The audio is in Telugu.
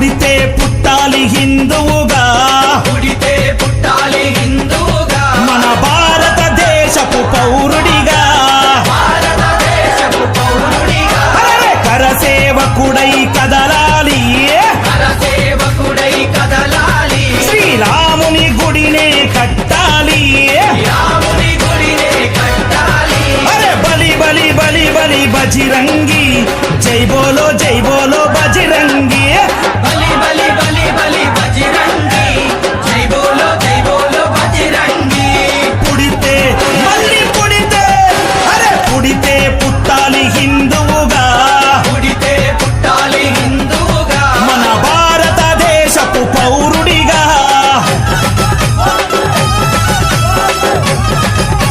పుడితే పుట్టాలి హిందువుగా. పుడితే పుట్టాలి హిందువుగా. మన భారతదేశపు పౌరుడిగా. కరసేవకుడై కదలాలి. కరసేవకుడై కదలాలి. శ్రీరాముని గుడినే కట్టాలి. రాముని గుడినే కట్టాలి. అరే బలి బలి బలి బలి బజరంగి.